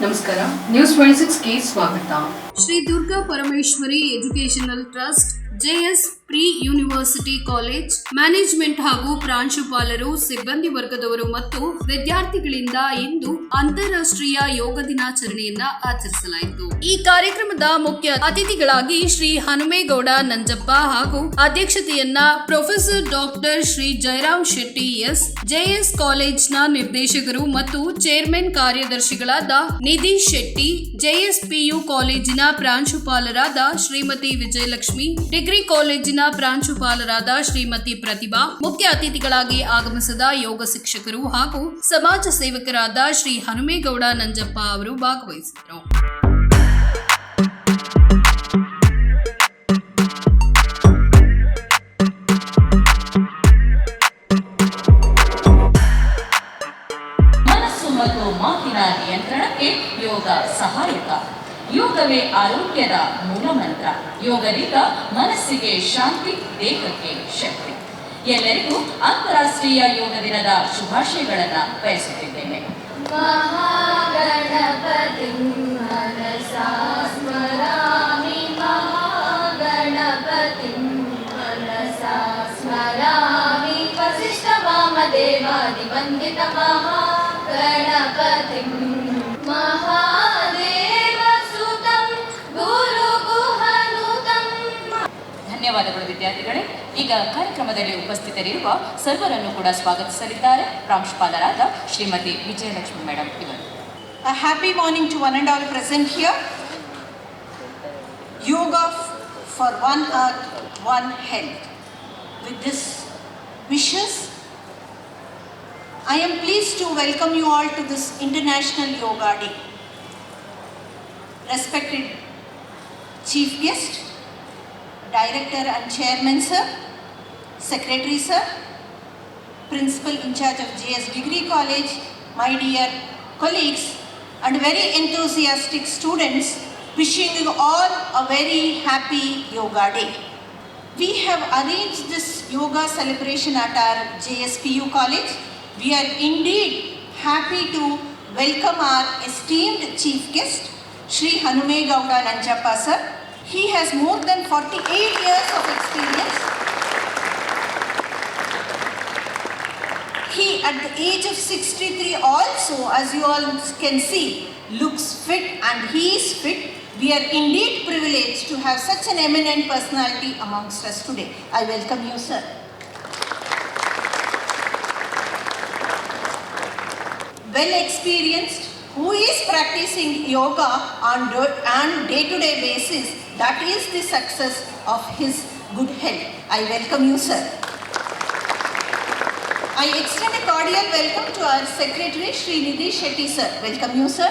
ನಮಸ್ಕಾರ news twenty ಸಿಕ್ಸ್ಗೆ ಸ್ವಾಗತ Shri Durga Parameshwari educational trust JS pre university college, management ಹಾಗೂ ಪ್ರಾಂಶುಪಾಲರು, ಸಿಬ್ಬಂದಿ ವರ್ಗದವರು ಮತ್ತು ವಿದ್ಯಾರ್ಥಿಗಳಿಂದ ಇಂದು ಅಂತಾರಾಷ್ಟ್ರೀಯ ಯೋಗ ದಿನಾಚರಣೆಯನ್ನ ಆಚರಿಸಲಾಯಿತು. ಈ ಕಾರ್ಯಕ್ರಮದ ಮುಖ್ಯ ಅತಿಥಿಗಳಾಗಿ ಶ್ರೀ ಹನುಮೇಗೌಡ ನಂಜಪ್ಪ ಹಾಗೂ ಅಧ್ಯಕ್ಷತೆಯನ್ನ professor doctor Shri Jayaram Shetty S, JS ಕಾಲೇಜ್ನ ನಿರ್ದೇಶಕರು ಮತ್ತು ಚೇರ್ಮನ್ ಕಾರ್ಯದರ್ಶಿಗಳಾದ ನಿಧಿ ಶೆಟ್ಟಿ, ಜೆಎಸ್ ಪಿಯು ಕಾಲೇಜಿನ ಪ್ರಾಂಶುಪಾಲರಾದ ಶ್ರೀಮತಿ ವಿಜಯಲಕ್ಷ್ಮಿ, ಡಿಗ್ರಿ ಕಾಲೇಜಿನ ಪ್ರಾಂಶುಪಾಲರಾದ ಶ್ರೀಮತಿ ಪ್ರತಿಭಾ, ಮುಖ್ಯ ಅತಿಥಿಗಳಾಗಿ ಆಗಮಿಸಿದ ಯೋಗ ಶಿಕ್ಷಕರು ಹಾಗೂ ಸಮಾಜ ಸೇವಕರಾದ ಶ್ರೀ ಹನುಮೇಗೌಡ ನಂಜಪ್ಪ ಅವರು ಭಾಗವಹಿಸಿದರು ಮತ್ತು ಮಾತಿನ ನಿಯಂತ್ರಣಕ್ಕೆ ಯೋಗ ಸಹಾಯಕ. ಯೋಗವೇ ಆರೋಗ್ಯದ ಮೂಲ ಮಂತ್ರ. ಯೋಗದಿಂದ ಮನಸ್ಸಿಗೆ ಶಾಂತಿ, ದೇಹಕ್ಕೆ ಶಕ್ತಿ. ಎಲ್ಲರಿಗೂ ಅಂತರಾಷ್ಟ್ರೀಯ ಯೋಗ ದಿನದ ಶುಭಾಶಯಗಳನ್ನ ಬಯಸುತ್ತಿದ್ದೇನೆ. ಮಹಾಗಣಪತಿ ಸ್ಮರಾಮಿ ಮಹಾಗಣಪತಿ ಸ್ಮರಾಮಿ ವಸಿಷ್ಠ ವಾಮದೇವಾದಿ, ವಂದಿತ ಮಹಾಗಣಪತಿ, ಮಹಾ ಧನ್ಯವಾದಗಳು ವಿದ್ಯಾರ್ಥಿಗಳೇ ಈಗ ಕಾರ್ಯಕ್ರಮದಲ್ಲಿ ಉಪಸ್ಥಿತರಿರುವ ಸರ್ವರನ್ನು ಕೂಡ ಸ್ವಾಗತಿಸಲಿದ್ದಾರೆ ಪ್ರಾಂಶುಪಾಲರಾದ ಶ್ರೀಮತಿ ವಿಜಯಲಕ್ಷ್ಮಿ ಮೇಡಮ್ ಇವರು A happy morning to one and all present here. Yoga f- for one earth, one health. With this wishes, I am pleased to welcome you all to this International Yoga Day. Respected Chief Guest, Director and Chairman Sir, Secretary Sir, Principal in charge of JS Degree College, my dear colleagues, and very enthusiastic students, wishing you all a very happy Yoga Day. We have arranged this yoga celebration at our JSPU College. We are indeed happy to welcome our esteemed chief guest, Sri Hanume Gowda Nanjappa sir. He has more than 48 years of experience He, at the age of 63, also, as you all can see, looks fit and he is fit. We are indeed privileged to have such an eminent personality amongst us today. I welcome you, sir. Well experienced, who is practicing yoga on on day-to-day basis, that is the success of his good health. I welcome you, sir. I extend a cordial welcome to our Secretary Sri Nidhi Shetty sir. Welcome you sir.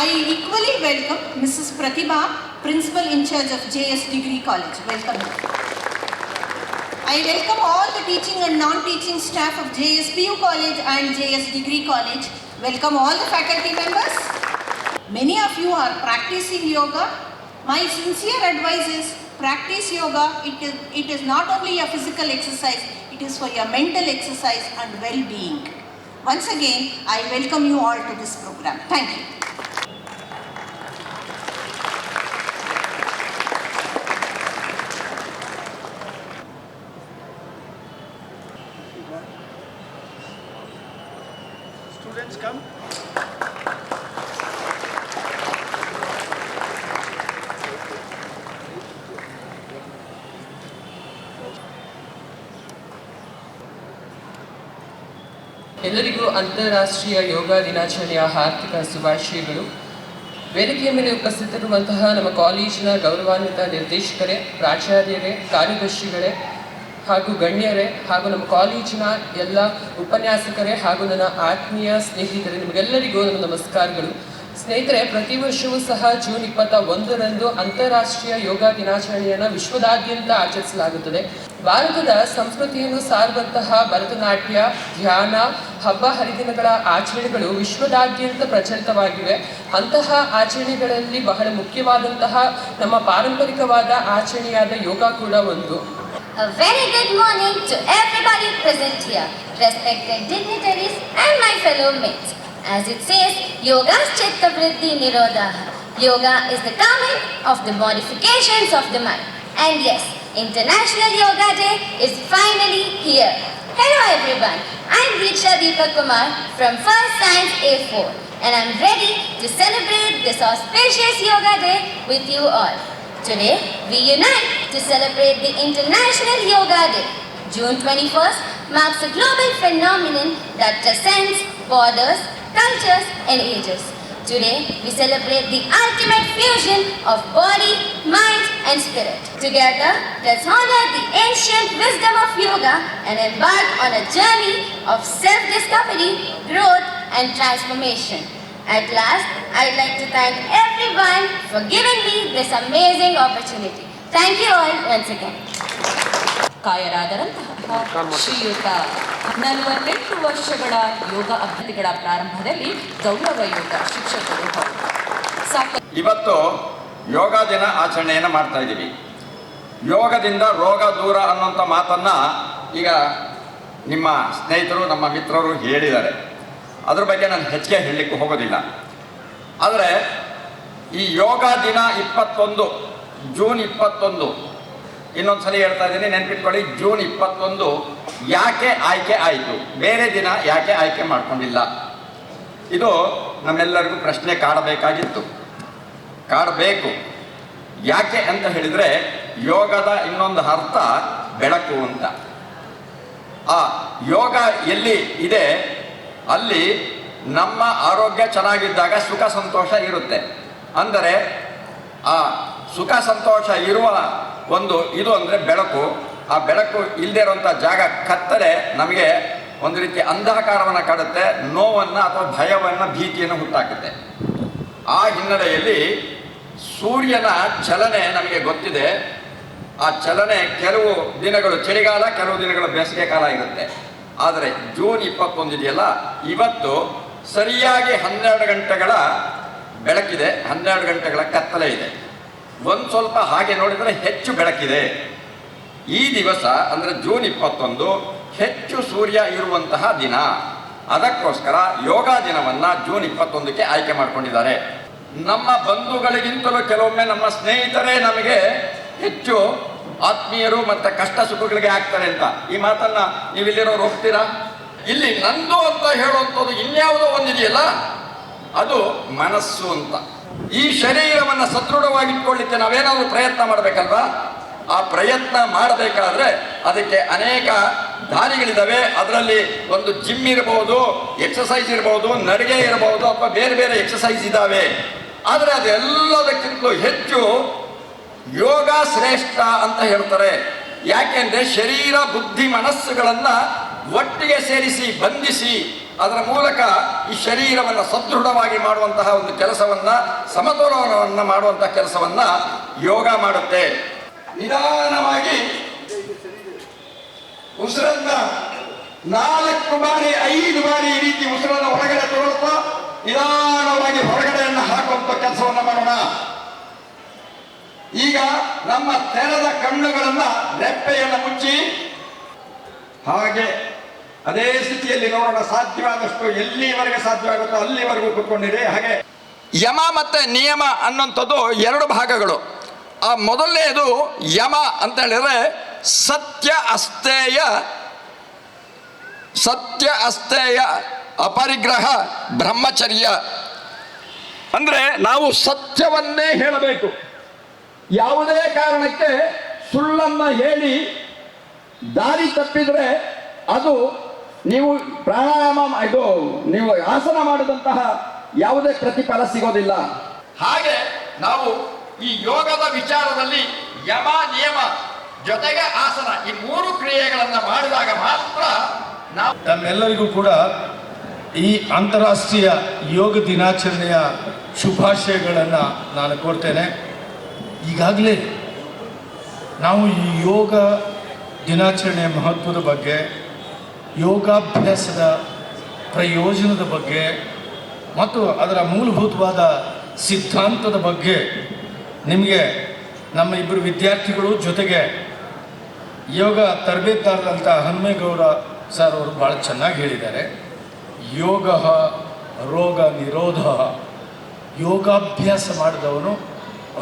I equally welcome Mrs. Pratibha, Principal in charge of JS Degree College. Welcome. I welcome all the teaching and non-teaching staff of JSPU College and JS Degree College. Welcome all the faculty members. Many of you are practicing yoga. My sincere advice is practice yoga. It is, it is not only a physical exercise, it is for your mental exercise and well-being. Once again, I welcome you all to this program. Thank you. Students come. ಎಲ್ಲರಿಗೂ ಅಂತಾರಾಷ್ಟ್ರೀಯ ಯೋಗ ದಿನಾಚರಣೆಯ ಹಾರ್ದಿಕ ಶುಭಾಶಯಗಳು. ವೇದಿಕೆಯ ಮೇಲೆ ಉಪಸ್ಥಿತರಿರುವಂತಹ ನಮ್ಮ ಕಾಲೇಜಿನ ಗೌರವಾನ್ವಿತ ನಿರ್ದೇಶಕರೇ, ಪ್ರಾಚಾರ್ಯರೇ, ಕಾರ್ಯದರ್ಶಿಗಳೇ ಹಾಗೂ ಗಣ್ಯರೇ ಹಾಗೂ ನಮ್ಮ ಕಾಲೇಜಿನ ಎಲ್ಲ ಉಪನ್ಯಾಸಕರೇ ಹಾಗೂ ನನ್ನ ಆತ್ಮೀಯ ಸ್ನೇಹಿತರೇ, ನಿಮಗೆಲ್ಲರಿಗೂ ನನ್ನ ನಮಸ್ಕಾರಗಳು. ಸ್ನೇಹಿತರೆ, ಪ್ರತಿ ವರ್ಷವೂ ಸಹ ಜೂನ್ ಇಪ್ಪತ್ತ ಒಂದರಂದು ಅಂತಾರಾಷ್ಟ್ರೀಯ ಯೋಗ ದಿನಾಚರಣೆಯನ್ನು ವಿಶ್ವದಾದ್ಯಂತ ಆಚರಿಸಲಾಗುತ್ತದೆ. ಭಾರತದ ಸಂಸ್ಕೃತಿಯನ್ನು ಸಾರುವಂತಹ ಭರತನಾಟ್ಯ ಧ್ಯಾನ ಹಬ್ಬ ಹರಿದಿನಗಳ ಆಚರಣೆಗಳು ವಿಶ್ವದಾದ್ಯಂತ ಪ್ರಚಲಿತವಾಗಿವೆ ಅಂತಹ ಆಚರಣೆಗಳಲ್ಲಿ ಬಹಳ ಮುಖ್ಯವಾದಂತಹ ನಮ್ಮ ಪಾರಂಪರಿಕವಾದ ಆಚರಣೆಯಾದ ಯೋಗ ಕೂಡ ಒಂದು A very good morning to everybody present here, respected dignitaries and my fellow mates. As it says, Yoga Chitta Vritti Nirodha. Yoga is the calming of the modifications of the mind. And yes, International Yoga Day is finally here. Hello everyone, I'm Richa Deepak Kumar from First Science A4 and I'm ready to celebrate this auspicious Yoga Day with you all. Today, we unite to celebrate the International Yoga Day. June 21st marks a global phenomenon that transcends borders, cultures, and ages. Today, we celebrate the ultimate fusion of body, mind, and spirit. Together, let's honor the ancient wisdom of yoga and embark on a journey of self-discovery, growth, and transformation. At last, I'd like to thank everyone for giving me this amazing opportunity. Thank you all once again. ಕಾಯರಾದರಂತಹ ಶ್ರೀಯುತ ನಲವತ್ತೆಂಟು ವರ್ಷಗಳ ಯೋಗ ಅಭ್ಯರ್ಥಿಗಳ ಪ್ರಾರಂಭದಲ್ಲಿ ಗೌರವ ಯೋಗ ಶಿಕ್ಷಕರು ಇವತ್ತು ಯೋಗ ದಿನ ಆಚರಣೆಯನ್ನು ಮಾಡ್ತಾ ಇದ್ದೀವಿ. ಯೋಗದಿಂದ ರೋಗ ದೂರ ಅನ್ನೋಂಥ ಮಾತನ್ನು ಈಗ ನಿಮ್ಮ ಸ್ನೇಹಿತರು, ನಮ್ಮ ಮಿತ್ರರು ಹೇಳಿದ್ದಾರೆ. ಅದ್ರ ಬಗ್ಗೆ ನಾನು ಹೆಚ್ಚಿಗೆ ಹೇಳಲಿಕ್ಕೆ ಹೋಗೋದಿಲ್ಲ. ಆದರೆ ಈ ಯೋಗ ದಿನ ಇಪ್ಪತ್ತೊಂದು, ಜೂನ್ ಇಪ್ಪತ್ತೊಂದು ಇನ್ನೊಂದು ಸಲ ಹೇಳ್ತಾ ಇದ್ದೀನಿ, ನೆನ್ಪಿಟ್ಕೊಳ್ಳಿ, ಜೂನ್ ಇಪ್ಪತ್ತೊಂದು ಯಾಕೆ ಆಯ್ಕೆ ಆಯಿತು? ಬೇರೆ ದಿನ ಯಾಕೆ ಆಯ್ಕೆ ಮಾಡ್ಕೊಂಡಿಲ್ಲ? ಇದು ನಮ್ಮೆಲ್ಲರಿಗೂ ಪ್ರಶ್ನೆ ಕಾಡಬೇಕಾಗಿತ್ತು. ಕಾಡಬೇಕು. ಯಾಕೆ ಅಂತ ಹೇಳಿದರೆ, ಯೋಗದ ಇನ್ನೊಂದು ಅರ್ಥ ಬೆಳಕು ಅಂತ. ಆ ಯೋಗ ಎಲ್ಲಿ ಇದೆ? ಅಲ್ಲಿ ನಮ್ಮ ಆರೋಗ್ಯ ಚೆನ್ನಾಗಿದ್ದಾಗ ಸುಖ ಸಂತೋಷ ಇರುತ್ತೆ. ಅಂದರೆ ಆ ಸುಖ ಸಂತೋಷ ಇರುವ ಒಂದು, ಇದು ಅಂದರೆ ಬೆಳಕು. ಆ ಬೆಳಕು ಇಲ್ಲದೆ ಇರುವಂಥ ಜಾಗ ಕತ್ತಲೆ ನಮಗೆ ಒಂದು ರೀತಿ ಅಂಧಕಾರವನ್ನು ಕಾಡುತ್ತೆ, ನೋವನ್ನು ಅಥವಾ ಭಯವನ್ನು, ಭೀತಿಯನ್ನು ಹುಟ್ಟಾಕುತ್ತೆ ಆ ಹಿನ್ನೆಲೆಯಲ್ಲಿ ಸೂರ್ಯನ ಚಲನೆ ನಮಗೆ ಗೊತ್ತಿದೆ. ಆ ಚಲನೆ ಕೆಲವು ದಿನಗಳು, ಚಳಿಗಾಲ, ಕೆಲವು ದಿನಗಳು ಬೇಸಿಗೆ ಕಾಲ ಇರುತ್ತೆ. ಆದರೆ ಜೂನ್ ಇಪ್ಪತ್ತೊಂದು ಇದೆಯಲ್ಲ, ಇವತ್ತು ಸರಿಯಾಗಿ ಹನ್ನೆರಡು ಗಂಟೆಗಳ ಬೆಳಕಿದೆ, ಹನ್ನೆರಡು ಗಂಟೆಗಳ ಕತ್ತಲೆ ಇದೆ. ಒಂದು ಸ್ವಲ್ಪ ಹಾಗೆ ನೋಡಿದರೆ ಹೆಚ್ಚು ಬೆಳಕಿದೆ. ಈ ದಿವಸ, ಅಂದರೆ ಜೂನ್ ಇಪ್ಪತ್ತೊಂದು, ಹೆಚ್ಚು ಸೂರ್ಯ ಇರುವಂತಹ ದಿನ. ಅದಕ್ಕೋಸ್ಕರ ಯೋಗ ದಿನವನ್ನು ಜೂನ್ ಇಪ್ಪತ್ತೊಂದಕ್ಕೆ ಆಯ್ಕೆ ಮಾಡಿಕೊಂಡಿದ್ದಾರೆ. ನಮ್ಮ ಬಂಧುಗಳಿಗಿಂತಲೂ ಕೆಲವೊಮ್ಮೆ ನಮ್ಮ ಸ್ನೇಹಿತರೇ ನಮಗೆ ಹೆಚ್ಚು ಆತ್ಮೀಯರು ಮತ್ತು ಕಷ್ಟ ಸುಖಗಳಿಗೆ ಆಗ್ತಾರೆ ಅಂತ. ಈ ಮಾತನ್ನ ನೀವು ಇಲ್ಲಿರೋರು ಹೋಗ್ತೀರಾ ಇಲ್ಲಿ ನಂದು ಅಂತ ಹೇಳುವಂಥದ್ದು ಇನ್ಯಾವುದೋ ಒಂದಿದೆಯಲ್ಲ? ಅದು ಮನಸ್ಸು ಅಂತ. ಈ ಶರೀರವನ್ನು ಸದೃಢವಾಗಿಟ್ಕೊಳ್ಳಿಕ್ಕೆ ನಾವೇನಾದರೂ ಪ್ರಯತ್ನ ಮಾಡಬೇಕಲ್ವಾ? ಆ ಪ್ರಯತ್ನ ಮಾಡಬೇಕಾದ್ರೆ ಅದಕ್ಕೆ ಅನೇಕ ದಾರಿಗಳಿದ್ದಾವೆ ಅದರಲ್ಲಿ ಒಂದು ಜಿಮ್ ಇರಬಹುದು ಎಕ್ಸಸೈಸ್ ಇರಬಹುದು ನಡಿಗೆ ಇರಬಹುದು ಅಥವಾ ಬೇರೆ ಬೇರೆ ಎಕ್ಸಸೈಸ್ ಇದ್ದಾವೆ ಆದರೆ ಅದೆಲ್ಲದಕ್ಕಿಂತಲೂ ಹೆಚ್ಚು ಯೋಗ ಶ್ರೇಷ್ಠ ಅಂತ ಹೇಳ್ತಾರೆ. ಯಾಕೆಂದರೆ ಶರೀರ, ಬುದ್ಧಿ, ಮನಸ್ಸುಗಳನ್ನ ಒಟ್ಟಿಗೆ ಸೇರಿಸಿ, ಬಂಧಿಸಿ ಅದರ ಮೂಲಕ ಈ ಶರೀರವನ್ನು ಸದೃಢವಾಗಿ ಮಾಡುವಂತಹ ಒಂದು ಕೆಲಸವನ್ನ, ಸಮತೋಲನವನ್ನು ಮಾಡುವಂತಹ ಕೆಲಸವನ್ನ ಯೋಗ ಮಾಡುತ್ತೆ. ನಿಧಾನವಾಗಿ ಉಸಿರನ್ನ ನಾಲ್ಕು ಬಾರಿ, ಐದು ಬಾರಿ ಈ ರೀತಿ ಉಸಿರನ್ನ ಹೊರಗಡೆ ತಗೊಳ್ತಾ ನಿಧಾನವಾಗಿ ಹೊರಗಡೆಯನ್ನು ಹಾಕುವಂತ ಕೆಲಸವನ್ನ ಮಾಡೋಣ. ಈಗ ನಮ್ಮ ತೆರೆದ ಕಣ್ಣುಗಳನ್ನ ರೆಪ್ಪೆಯನ್ನು ಮುಚ್ಚಿ ಹಾಗೆ ಅದೇ ಸ್ಥಿತಿಯಲ್ಲಿ ನೋಡೋಣ ಸಾಧ್ಯವಾದಷ್ಟು ಎಲ್ಲಿವರೆಗೆ ಸಾಧ್ಯವಾಗುತ್ತೋ ಅಲ್ಲಿವರೆಗೂ ಕೂತ್ಕೊಂಡಿದೆ ಹಾಗೆ ಯಮ ಮತ್ತೆ ನಿಯಮ ಅನ್ನುವಂಥದ್ದು ಎರಡು ಭಾಗಗಳು. ಆ ಮೊದಲನೆಯದು ಯಮ ಅಂತ ಹೇಳಿದ್ರೆ ಸತ್ಯ ಅಸ್ತೇಯ ಸತ್ಯ ಅಸ್ತೇಯ ಅಪರಿಗ್ರಹ, ಬ್ರಹ್ಮಚರ್ಯ. ಅಂದ್ರೆ ನಾವು ಸತ್ಯವನ್ನೇ ಹೇಳಬೇಕು. ಯಾವುದೇ ಕಾರಣಕ್ಕೆ ಸುಳ್ಳನ್ನ ಹೇಳಿ ದಾರಿ ತಪ್ಪಿದ್ರೆ ಅದು ನೀವು ಪ್ರಾಣಾಯಾಮ ಇದು ನೀವು ಆಸನ ಮಾಡಿದಂತಹ ಯಾವುದೇ ಪ್ರತಿಫಲ ಸಿಗೋದಿಲ್ಲ. ಹಾಗೆ ನಾವು ಈ ಯೋಗದ ವಿಚಾರದಲ್ಲಿ ಯಮ ನಿಯಮ ಜೊತೆಗೆ ಆಸನ ಈ ಮೂರು ಕ್ರಿಯೆಗಳನ್ನು ಮಾಡಿದಾಗ ಮಾತ್ರ ನಾವು ತಮ್ಮೆಲ್ಲರಿಗೂ ಕೂಡ ಈ ಅಂತಾರಾಷ್ಟ್ರೀಯ ಯೋಗ ದಿನಾಚರಣೆಯ ಶುಭಾಶಯಗಳನ್ನು ನಾನು ಕೋರ್ತೇನೆ. ಈಗಾಗಲೇ ನಾವು ಈ ಯೋಗ ದಿನಾಚರಣೆಯ ಮಹತ್ವದ ಬಗ್ಗೆ ಯೋಗಾಭ್ಯಾಸದ ಪ್ರಯೋಜನದ ಬಗ್ಗೆ ಮತ್ತು ಅದರ ಮೂಲಭೂತವಾದ ಸಿದ್ಧಾಂತದ ಬಗ್ಗೆ ನಿಮಗೆ ನಮ್ಮ ಇಬ್ಬರು ವಿದ್ಯಾರ್ಥಿಗಳು ಜೊತೆಗೆ ಯೋಗ ತರಬೇತಾರರಂಥ ಹನುಮೇಗೌಡ ಸರ್ ಅವರು ಭಾಳ ಚೆನ್ನಾಗಿ ಹೇಳಿದ್ದಾರೆ. ಯೋಗ ರೋಗ ನಿರೋಧ. ಯೋಗಾಭ್ಯಾಸ ಮಾಡಿದವನು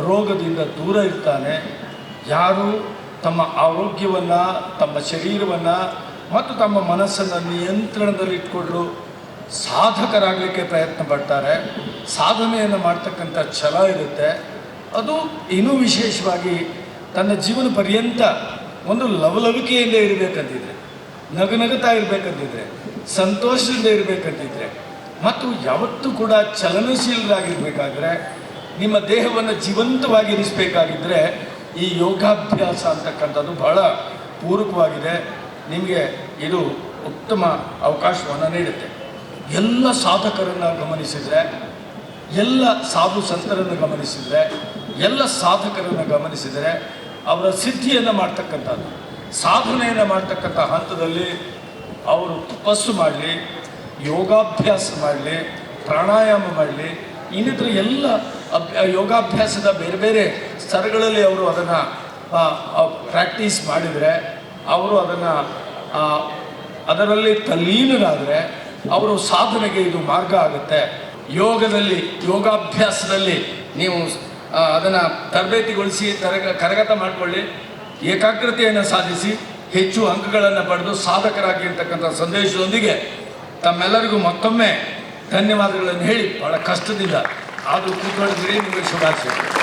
ರೋಗದಿಂದ ದೂರ ಇರ್ತಾನೆ. ಯಾರು ತಮ್ಮ ಆರೋಗ್ಯವನ್ನು, ತಮ್ಮ ಶರೀರವನ್ನು ಮತ್ತು ತಮ್ಮ ಮನಸ್ಸನ್ನು ನಿಯಂತ್ರಣದಲ್ಲಿಟ್ಕೊಂಡು ಸಾಧಕರಾಗಲಿಕ್ಕೆ ಪ್ರಯತ್ನ ಪಡ್ತಾರೆ. ಸಾಧನೆಯನ್ನು ಮಾಡ್ತಕ್ಕಂಥ ಛಲ ಇರುತ್ತೆ. ಅದು ಇನ್ನೂ ವಿಶೇಷವಾಗಿ ತನ್ನ ಜೀವನ ಪರ್ಯಂತ ಒಂದು ಲವಲವಿಕೆಯಿಂದ ಇರಬೇಕಂತಿದ್ರೆ ನಗನಗುತ್ತಾ ಇರಬೇಕಂತಿದ್ರೆ, ಸಂತೋಷದಿಂದ ಇರಬೇಕಂತಿದ್ರೆ, ಮತ್ತು ಯಾವತ್ತೂ ಕೂಡ ಚಲನಶೀಲರಾಗಿರ್ಬೇಕಾದ್ರೆ, ನಿಮ್ಮ ದೇಹವನ್ನು ಜೀವಂತವಾಗಿರಿಸಬೇಕಾಗಿದ್ದರೆ ಈ ಯೋಗಾಭ್ಯಾಸ ಅಂತಕ್ಕಂಥದ್ದು ಬಹಳ ಪೂರಕವಾಗಿದೆ. ನಿಮಗೆ ಇದು ಉತ್ತಮ ಅವಕಾಶವನ್ನು ನೀಡುತ್ತೆ. ಎಲ್ಲ ಸಾಧಕರನ್ನು ಗಮನಿಸಿದರೆ, ಎಲ್ಲ ಸಾಧು ಸಂತರನ್ನು ಗಮನಿಸಿದರೆ, ಎಲ್ಲ ಸಾಧಕರನ್ನು ಗಮನಿಸಿದರೆ ಅವರ ಸಿದ್ಧಿಯನ್ನು ಮಾಡ್ತಕ್ಕಂಥದ್ದು. ಸಾಧನೆಯನ್ನು ಮಾಡ್ತಕ್ಕಂಥ ಹಂತದಲ್ಲಿ ಅವರು ತಪಸ್ಸು ಮಾಡಲಿ, ಯೋಗಾಭ್ಯಾಸ ಮಾಡಲಿ, ಪ್ರಾಣಾಯಾಮ ಮಾಡಲಿ, ಇನ್ನಿತರ ಎಲ್ಲ ಯೋಗಾಭ್ಯಾಸದ ಬೇರೆ ಬೇರೆ ಸ್ತರಗಳಲ್ಲಿ ಅವರು ಅದನ್ನು ಪ್ರಾಕ್ಟೀಸ್ ಮಾಡಿದರೆ ಅವರು ಅದನ್ನು ಅದರಲ್ಲಿ ತಲ್ಲೀನರಾದರೆ ಅವರು ಸಾಧನೆಗೆ ಇದು ಮಾರ್ಗ ಆಗುತ್ತೆ. ಯೋಗದಲ್ಲಿ, ಯೋಗಾಭ್ಯಾಸದಲ್ಲಿ ನೀವು ಅದನ್ನು ತರಬೇತಿಗೊಳಿಸಿ, ತರಗ, ಕರಗತ ಮಾಡಿಕೊಳ್ಳಿ. ಏಕಾಗ್ರತೆಯನ್ನು ಸಾಧಿಸಿ, ಹೆಚ್ಚು ಅಂಕಗಳನ್ನು ಪಡೆದು ಸಾಧಕರಾಗಿರ್ತಕ್ಕಂಥ ಸಂದೇಶದೊಂದಿಗೆ ತಮ್ಮೆಲ್ಲರಿಗೂ ಮತ್ತೊಮ್ಮೆ ಧನ್ಯವಾದಗಳನ್ನು ಹೇಳಿ ಬಹಳ ಕಷ್ಟದಿಂದ ಆದರೂ ಕೂತ್ಕೊಂಡಿದ್ದೀರಿ ನಿಮಗೆ ಶುಭಾಶಯಗಳು.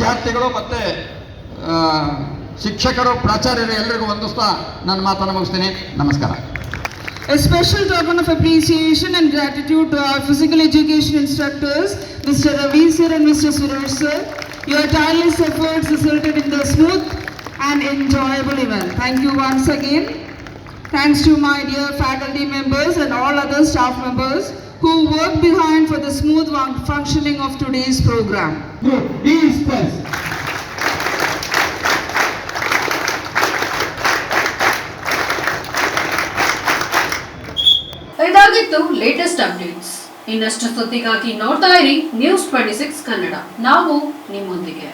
ವಿದ್ಯಾರ್ಥಿಗಳು ಮತ್ತು ಶಿಕ್ಷಕರು ಪ್ರಾಚಾರ್ಯರು ಎಲ್ಲರಿಗೂ ವಂದಿಸ್ತಾ ನನ್ನ ಮಾತನ್ನು ಮುಗಿಸ್ತೀನಿ ನಮಸ್ಕಾರ A special token of appreciation and gratitude to our physical education instructors, Mr. Ravi sir and Mr. Suresh sir. Your tireless efforts resulted in the smooth and enjoyable event. Thank you once again. Thanks to my dear faculty members and all other staff members who worked behind for the smooth fun- functioning of today's program. ಇದಾಗಿತ್ತು latest updates ಇನ್ನಷ್ಟು ಸುದ್ದಿಗಾಗಿ ನೋಡ್ತಾ ಇರಿ news twenty six Kannada ನಾವು ನಿಮ್ಮೊಂದಿಗೆ